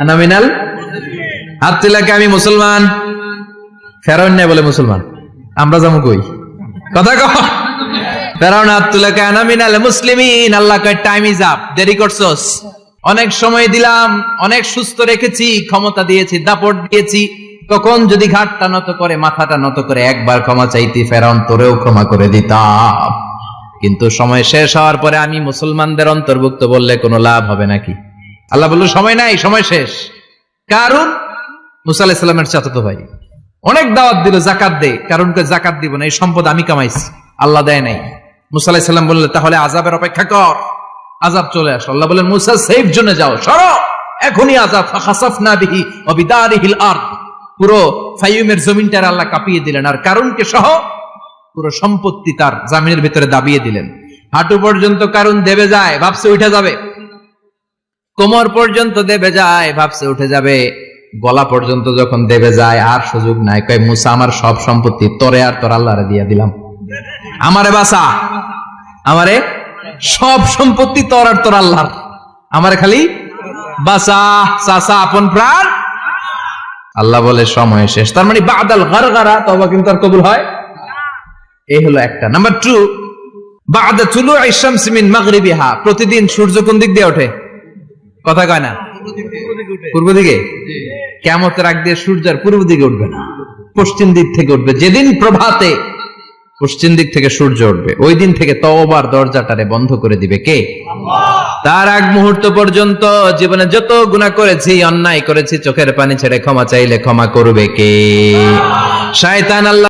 আনামিনাল হাত তুলে কয় আমি মুসলমান। ফেরাউন বলে মুসলমান। আমরা যাব কই? কথা কহ ফেরাউন মুসলিমিন। আল্লাহ কয় দেরি করছস। অনেক সময় দিলাম, অনেক সুস্থ রেখেছি, ক্ষমতা দিয়েছি, দাপট দিয়েছি। তখন যদি ঘাটটা নত করে, মাথাটা নত করে, একবার ক্ষমা চাইতি, ফেরাউন তোরেও ক্ষমা করে দিতাম। কিন্তু সময় শেষ হওয়ার পরে আমি মুসলমানদের অন্তর্ভুক্ত বললে কোনো লাভ হবে নাকি? আল্লাহ বলল, সময় নাই, সময় শেষ। কারণ মুসা আলাহিসাল্লামের চাচাতো ভাই। অনেক দাওয়াত দিল জাকাত দে কারণ জাকাত দিব না, এই সম্পদ আমি কামাইছি, আল্লাহ দেয় নাই। মুসা আলাহিসাল্লাম বললে, তাহলে আজাবের অপেক্ষা কর আজাব চলে আসো। আল্লাহ বলেন মুসা সেফ জোনে যাও, সরো, এখনই আজাব খাসাফ না বিহি অবিদারিহিল আর পুরো ফাইমের জমিনটার আল্লাহ কাঁপিয়ে দিলেন। আর কারণকে সহ পুরো সম্পত্তি তার জামিনের ভিতরে দাবিয়ে দিলেন। হাঁটু পর্যন্ত কারণ দেবে যায়, ভাবছে উঠে যাবে। কোমর পর্যন্ত দেবে যায়, ভাবছে উঠে যাবে। গলা পর্যন্ত যখন দেবে যায়, আর সুযোগ নাই। কয়, মুসা, আমার সব সম্পত্তি তরে আর তোর আল্লাহরে দিয়া দিলাম। আমারে বাসা আমারে সব সম্পত্তি তোর আর তোর আল্লাহর। আমারে খালি বাসা চাচা, আপন প্রাণ। আল্লাহ বলে, সময় শেষ। তার মানে বাদাল গারগারা তবা কিন্তু আর কবুল হয় এই হলো একটা। নাম্বার টু, বাদা চুলু ইসামসি মিন মাগরিবিহা। প্রতিদিন সূর্য কোন দিক দিয়ে ওঠে? কথা কয় না? পূর্ব দিকে? কেমতের আগ দিয়ে সূর্য আর পূর্ব দিকে উঠবে না। পশ্চিম দিক থেকে উঠবে। যেদিন প্রভাতে পশ্চিম দিক থেকে সূর্য উঠবে, ওই দিন থেকে তওবার দরজাটারে বন্ধ করে দিবে কে? তার আগ মুহূর্ত পর্যন্ত জীবনে যত গুণা করেছি, অন্যায় করেছি, চোখের পানি ছেড়ে ক্ষমা চাইলে ক্ষমা করবে কে? শায়তান আল্লাহ